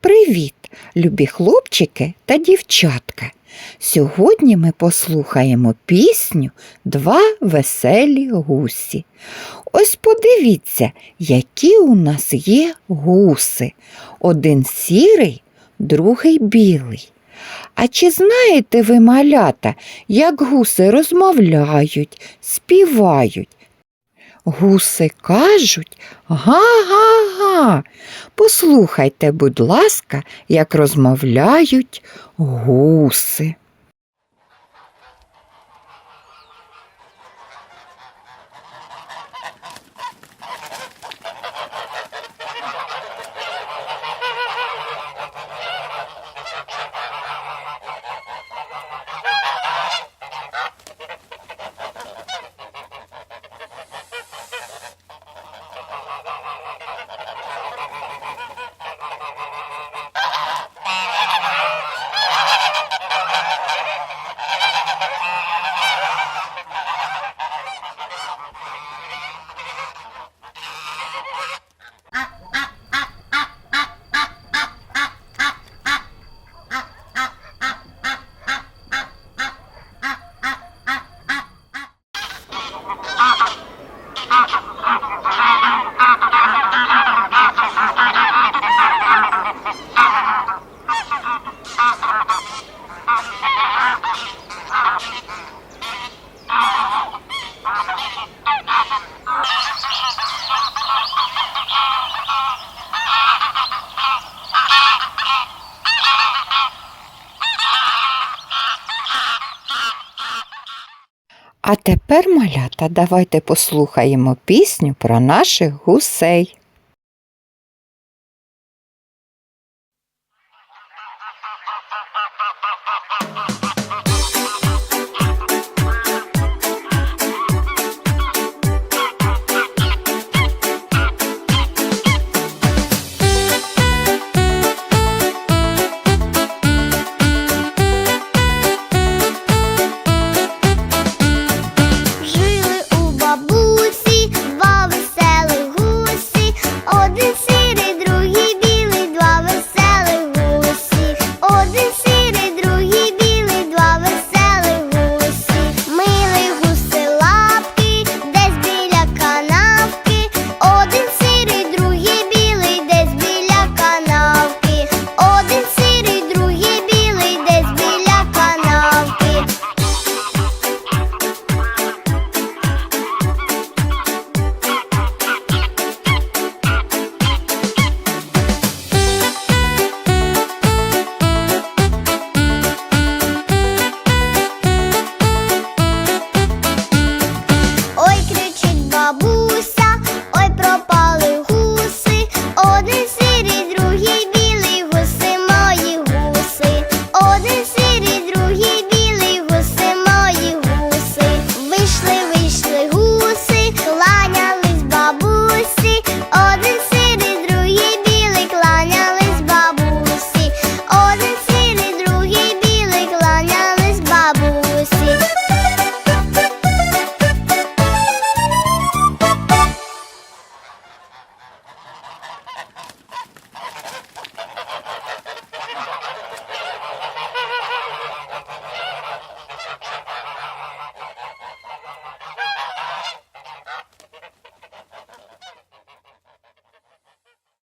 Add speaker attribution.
Speaker 1: Привіт, любі хлопчики та дівчатка. Сьогодні ми послухаємо пісню Два веселі гусі. Ось подивіться, які у нас є гуси. Один сірий, другий білий. А чи знаєте ви, малята, як гуси розмовляють, співають? Гуси кажуть га-га-га. Послухайте, будь ласка, як розмовляють гуси. А тепер, малята, давайте послухаємо пісню про наших гусей.